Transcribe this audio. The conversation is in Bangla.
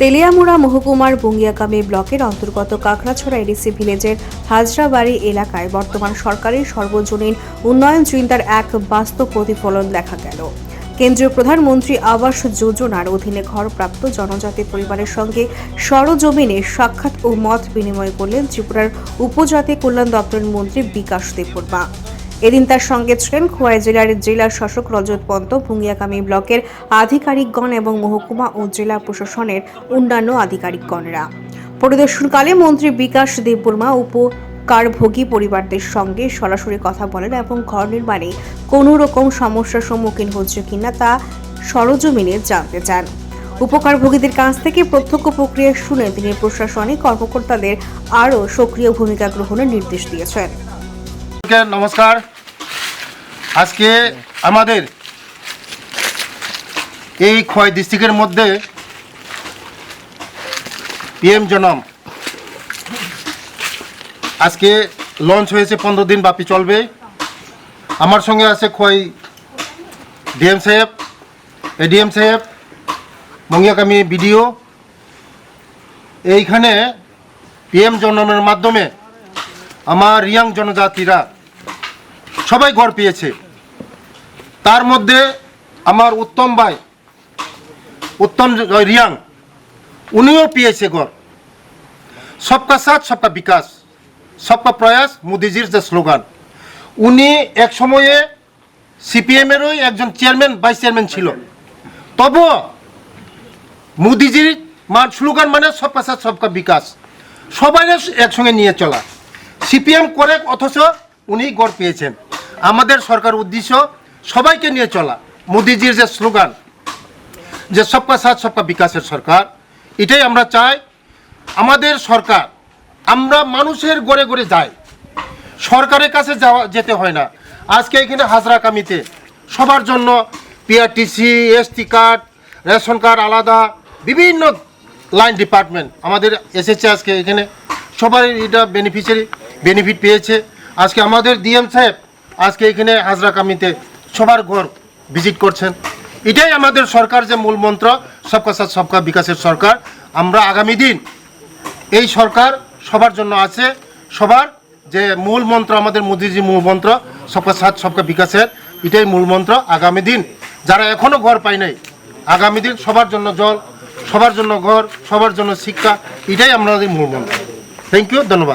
তেলিয়ামুড়া মহকুমার বুঙ্গিয়াকামী ব্লকের অন্তর্গত কাকড়াছড়া এডিসি ভিলেজের হাজরাবাড়ি এলাকায় বর্তমান সরকারের সর্বজনীন উন্নয়ন চিন্তার এক বাস্তব প্রতিফলন দেখা গেল। কেন্দ্রীয় প্রধানমন্ত্রী আবাস যোজনার অধীনে ঘরপ্রাপ্ত জনজাতি পরিবারের সঙ্গে সরজমিনে সাক্ষাৎ ও মত বিনিময় করলেন ত্রিপুরার উপজাতি কল্যাণ দপ্তরের মন্ত্রী বিকাশ দেববর্মা। এদিন তার সঙ্গে ছিলেন খোয়াই জেলার জেলা শাসক রজত পন্ত। ভুঙ্গিয়াকামী ব্লকের আধিকারিকগণ এবং মহকুমা ও জেলা প্রশাসনের অন্যান্য আধিকারিকগণরা। পরিদর্শনকালে মন্ত্রী বিকাশ দেববর্মা উপকারভোগী পরিবারদের সঙ্গে সরাসরি কথা বলেন এবং ঘর নির্মাণে কোনো রকম সমস্যার সম্মুখীন হচ্ছে কিনা তা সরজমিনে জানতে চান। উপকারভোগীদের কাছ থেকে প্রত্যক্ষ প্রক্রিয়া শুনে তিনি প্রশাসনিক কর্মকর্তাদের আরও সক্রিয় ভূমিকা গ্রহণের নির্দেশ দিয়েছেন। নমস্কার। আজকে আমাদের এই খয় ডিস্ট্রিক্টের মধ্যে পিএম জনম। আজকে লঞ্চ হয়েছে পনেরো দিন ব্যাপী চলবে। আমার সঙ্গে আছে খয় ডিএম সাহেব, এডিএম সাহেব, মঙ্গিয়াকামী বিডিও। এইখানে পিএম জনমের মাধ্যমে আমার রিয়াং জনজাতিরা সবাই ঘর পেয়েছে। তার মধ্যে আমার উত্তম ভাই, উত্তম রিয়াং, উনিও পেয়েছে ঘর। সবকা সাথ, সবকা বিকাশ, সবকা প্রয়াস, মোদিজির যে স্লোগান। উনি এক সময়ে সিপিএমেরই একজন চেয়ারম্যান, ভাইস চেয়ারম্যান ছিল। তবুও মোদিজির মান, স্লোগান মানে সবকা সাথ, সবকা বিকাশ। সবাই একসঙ্গে নিয়ে চলা। সিপিএম করে, অথচ উনি গড় পেয়েছেন। আমাদের সরকার উদ্দেশ্য সবাইকে নিয়ে চলা। মোদিজির যে স্লোগান, যে সবকা সাথ, সবকা বিকাশের সরকার, এটাই আমরা চাই। আমাদের সরকার, আমরা মানুষের গড়ে গড়ে যাই। সরকারের কাছে যাওয়া, যেতে হয় না। আজকে এখানে হাজরা কামিতে সবার জন্য PRTC ST card ration card আলাদা, বিভিন্ন লাইন ডিপার্টমেন্ট। আমাদের এসেছে আজকে এখানে। সবাই এটা বেনিফিশিয়ারি বেনিফিট পেয়েছে। আজকে আমাদের ডিএম সাহেব আজকে এখানে হাজরা কামিতে সবার ঘর ভিজিট করছেন। এটাই আমাদের সরকার যে মূল মন্ত্র, সবকা সাথ সবকা বিকাশের সরকার। আমরা আগামী দিন এই সরকার সবার জন্য আছে, সবার যে মূল মন্ত্র, আমাদের মোদিজি মূল মন্ত্র, সবকা সাথ সবকা বিকাশের, এটাই মূল মন্ত্র আগামী দিন। যারা এখনও ঘর পায় নাই, আগামী দিন সবার জন্য জল, সবার জন্য ঘর, সবার জন্য শিক্ষা, এটাই আমাদের মূল মন্ত্র। থ্যাংক ইউ ধন্যবাদ।